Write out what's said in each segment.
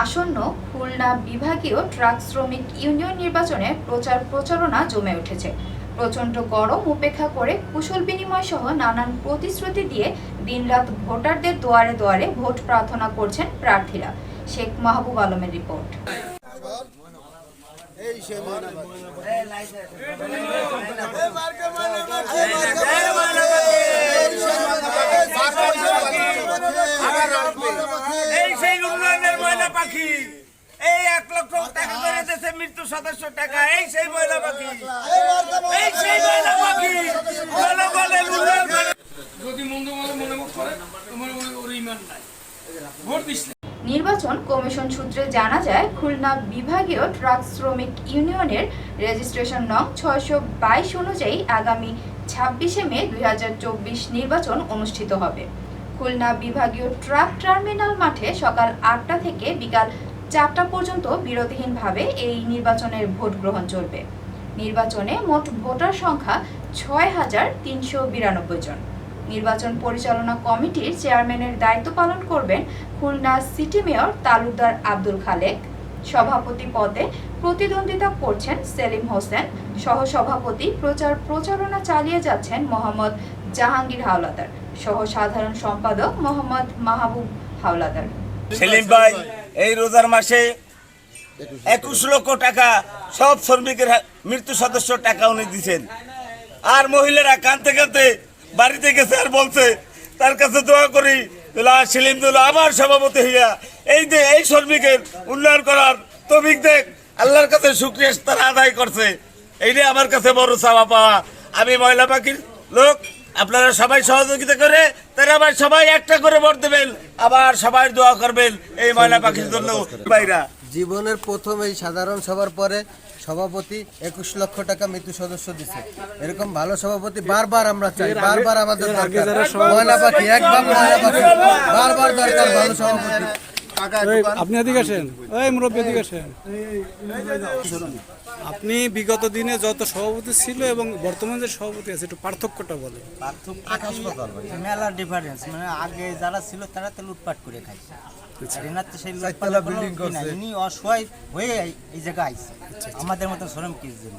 আসন্ন খুলনা বিভাগীয় ট্রাক শ্রমিক ইউনিয়ন নির্বাচনে প্রচার প্রচারণা জমে উঠেছে। প্রচণ্ড গরম উপেক্ষা করে কুশল বিনিময় সহ নানান প্রতিশ্রুতি দিয়ে দিনরাত ভোটারদের দুয়ারে দুয়ারে ভোট প্রার্থনা করছেন প্রার্থীরা। শেখ মাহবুব আলমের রিপোর্ট। এই এই এক লক্ষ টাকা করে দিয়েছে মৃত্যু সদস্য টাকা। এই সেই ময়না পাখি। এই সেই ময়না পাখি। জনগণের উন্নয়ন করে যদি মন্দ মনে করে তোমার ওর- ওর ইমান নাই। ভোট দিস নির্বাচন কমিশন সূত্রে জানা যায় খুলনা বিভাগীয় ট্রাক শ্রমিক ইউনিয়নের রেজিস্ট্রেশন নং ছয়শো বাইশ অনুযায়ী আগামী ছাব্বিশে মে দুই হাজার চব্বিশ নির্বাচন অনুষ্ঠিত হবে। খুলনা বিভাগীয় ট্রাক টার্মিনাল মাঠে সকাল আটটা থেকে বিকাল চারটা পর্যন্ত বিরতিহীনভাবে এই নির্বাচনের ভোট গ্রহণ চলবে। নির্বাচনে মোট ভোটার সংখ্যা ছয় হাজার তিনশো বিরানব্বই জন। নির্বাচন পরিচালনা কমিটির চেয়ারম্যানের দায়িত্ব পালন করবেন খুলনা সিটি মেয়র তালুকদার আব্দুল খালেক। সভাপতি পদে প্রতিদ্বন্দ্বিতা করছেন সেলিম হোসেন। সহসভাপতি প্রচার প্রচারণা চালিয়ে যাচ্ছেন মোহাম্মদ জাহাঙ্গীর হাওলাদার সহ সাধারণ সম্পাদক মোহাম্মদ মাহবুব হাওলাদার। সেলিম ভাই, এই রোজার মাসে একুশ লক্ষ টাকা সব শ্রমিকের মৃত্যু সদস্য টাকা উনি দিচ্ছেন আর মহিলারা কানতে কানতে বাড়িতে গেছে আর বলছে, তার কাছে দোয়া করি সেলিম দুলা আবার সভাপতি হইয়া এই যে এই শ্রমিকের উন্নয়ন করার তবিক দেখ। আল্লাহর কাছে শুক্রিয়া তারা আদায় করছে। এইটাই আমার কাছে বড় চাওয়া পাওয়া। আমি মহিলা পাখির লোক আপনারা সবাই সহযোগিতা করে তারা আবার সবাই একটা করে ভোট দেবেন। আবার সবাই দোয়া করবেন এই মহিলা পাখির জন্য। ভাইরা। জীবনের প্রথম এই সাধারণ সভার পরে সভাপতি একুশ লক্ষ টাকা মৃত্যু সদস্য দিচ্ছে এরকম ভালো সভাপতি বারবার আমরা চাই বারবার আমাদের দরকার। ময়না পাখি একবার ময়না পাখি বারবার দরকার ভালো সভাপতি। আপনি এদিকে আসেন। ওই মুরব্বী এদিকে আসেন। আপনি বিগত দিনে যত সভাপতি ছিল এবং বর্তমানে যে সভাপতি আছে একটু পার্থক্যটা বলে মেলা ডিফারেন্স মানে আগে যারা ছিল তারা তো লুটপাট করে খাইছে। আচ্ছা। এই- এই জায়গায় আচ্ছা, আমাদের শ্রমিকের জন্য?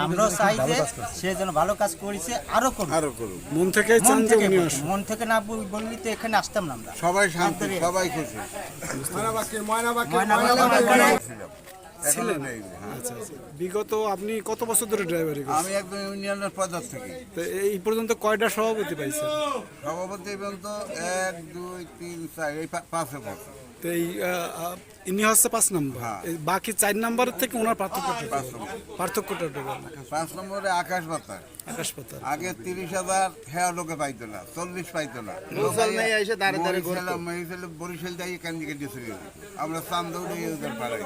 আমরাও চাই যে সে যেন ভালো কাজ করেছে আরও করুক। মন মন থেকে মন না বল- বললি তো এখানে আসতাম না আমরা। সবাই শান্তি সবাই খুশি। ময়না পাখি, ময়না ছিলেন? আচ্ছা আচ্ছা। বিগত আপনি কত বছর ধরে ড্রাইভারি আমি একদম ইউনিয়নের পদার্থ থেকে। তো এই পর্যন্ত কয়টা সভাপতি পাইছেন? সভাপতি পর্যন্ত এক দুই তিন চার এই পা- পাঁচ বছর। তো এই ইনি হচ্ছে পাঁচ নম্বর। হ্যাঁ। বাকি চার নম্বরের থেকে ওনার পার্থক্যটা পার্থক্যটা পাঁচ নম্বরে আকাশ বাতাস আকাশ পাতাল। আগে তিরিশ হাজার হ্যাঁ লোকে পাইতো না। চল্লিশ পাইতো না। মহিষেল বরিশাল যাই কান্দি কেটে চলে। আমরা চান্দৌড়ে পাড়াই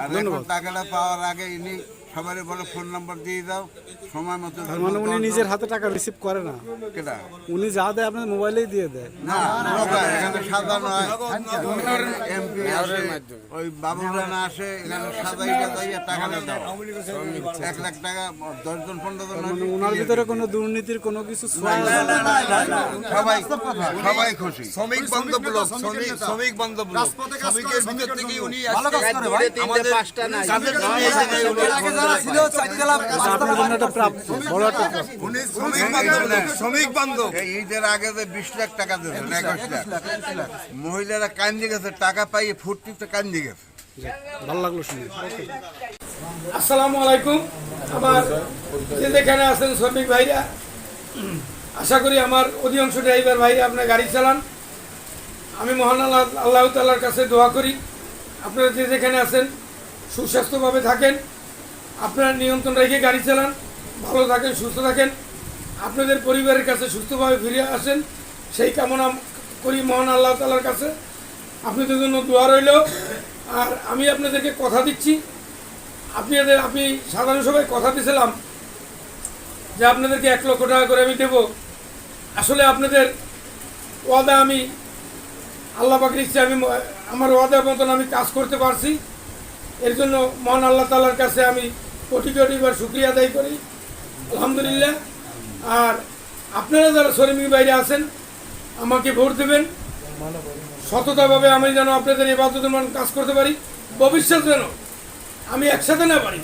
আর এখন টাকাটা পাওয়ার আগে ইনি সবাই বলে ফোন নাম্বার দিয়ে দাও সময় মতো তার মানে উনি নিজের হাতে টাকা রিসিভ করে না। কেটা উনি যা দেয় আপনার মোবাইলেই দিয়ে দেয়। না এখানে সাদা নয়। এমপি আসে ওই বাবুরানা আসে এখানে সাদাই টাদাইয়া টাকাটা দাও। এক লাখ টাকা দশজন পনেরো জন মানে ওনার ভিতরে কোনো দুর্নীতির কোনো কিছু ছোঁয়া সবাই সবাই খুশি। শ্রমিক বান্ধব লোক শ্রমিক শ্রমিক বান্ধব লোক। শ্রমিকের ভিতর থেকে উনি আমাদের কাজের জন্য একটা প্রাপ্য। উনি শ্রমিক বান্ধব লোক শ্রমিক বান্ধব। এই ঈদের আগে যে বিশ লাখ টাকা দিয়েছেন একুশ লাখ মহিলারা কান্দি গেছে টাকা পাইয়ে ফুর্তিতে কান্দি গেছে। ভালো লাগল শুনে। আসসালামু আলাইকুম। আমার যে যেখানে আছেন শ্রমিক ভাইরা আশা করি আমার অধিকাংশ ড্রাইভার ভাইরা আপনার গাড়ি চালান। আমি মহান আল্লাহ আল্লাহ তাল্লার কাছে দোয়া করি। আপনারা যে যেখানে আছেন সুস্বাস্থ্যভাবে থাকেন। আপনারা নিয়ন্ত্রণ রেখে গাড়ি চালান, ভালো থাকেন, সুস্থ থাকেন। আপনাদের পরিবারের কাছে সুস্থভাবে ফিরে আসেন। সেই কামনা করি মহান আল্লাহ তালার কাছে। আপনাদের জন্য দোয়া রইল। আর আমি আপনাদেরকে কথা দিচ্ছি। আপনাদের আমি সাধারণ সবাই কথা দিয়েছিলাম যে আপনাদেরকে এক লক্ষ টাকা করে আমি দেব। আসলে আপনাদের ওয়াদা আমি, আল্লাহ পাকের ইচ্ছে আমি, আমার ওয়াদা মতন আমি কাজ করতে পারছি। এর জন্য মহান আল্লাহ তালার কাছে আমি কোটি কোটিবার শুক্রিয়া আদায় করি, আলহামদুলিল্লাহ। আর আপনারা যারা শ্রমিক বাইরে আছেন, আমাকে ভোট দেবেন। সততাভাবে আমি যেন আপনাদের এই বাধ্যমান কাজ করতে পারি। ভবিষ্যৎ যেন আমি একসাথে না পারি,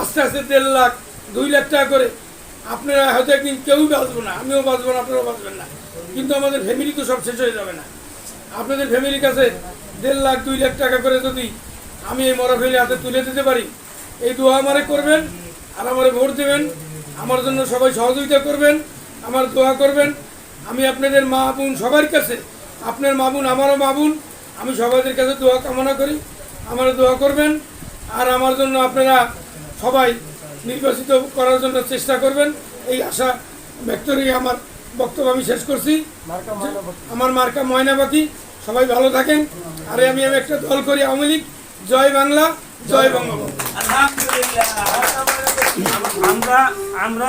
আস্তে আস্তে দেড় লাখ, দুই লাখ টাকা করে আপনারা হয়তো একদিন কেউই বাঁচবো না, আমিও বাঁচবো না, আপনারাও বাঁচবেন না। কিন্তু আমাদের ফ্যামিলি তো সব শেষ হয়ে যাবে না। আপনাদের ফ্যামিলির কাছে দেড় লাখ, দুই লাখ টাকা করে যদি আমি এই মরা ফেলে হাতে তুলে দিতে পারি এই দোয়া আমারে করবেন, আর আমারে ভোট দেবেন। আমার জন্য সবাই সহযোগিতা করবেন, আমার দোয়া করবেন। আমি আপনাদের মা বোন সবার কাছে, আপনার মা বোন, আমারও মা বোন, আমি সবাইদের কাছে দোয়া কামনা করি। আমার দোয়া করবেন, আর আমার জন্য আপনারা সবাই নির্বাচিত করার জন্য চেষ্টা করবেন। এই আশা ব্যক্ত রেখে আমার বক্তব্য আমি শেষ করছি। আমার মার্কা ময়নাবাকি সবাই ভালো থাকেন। আর আমি আমি একটা দল করি, আওয়ামী লীগ। জয় বাংলা। জয় বঙ্গবন্ধু। আলহামদুলিল্লাহ। আমরা আমরা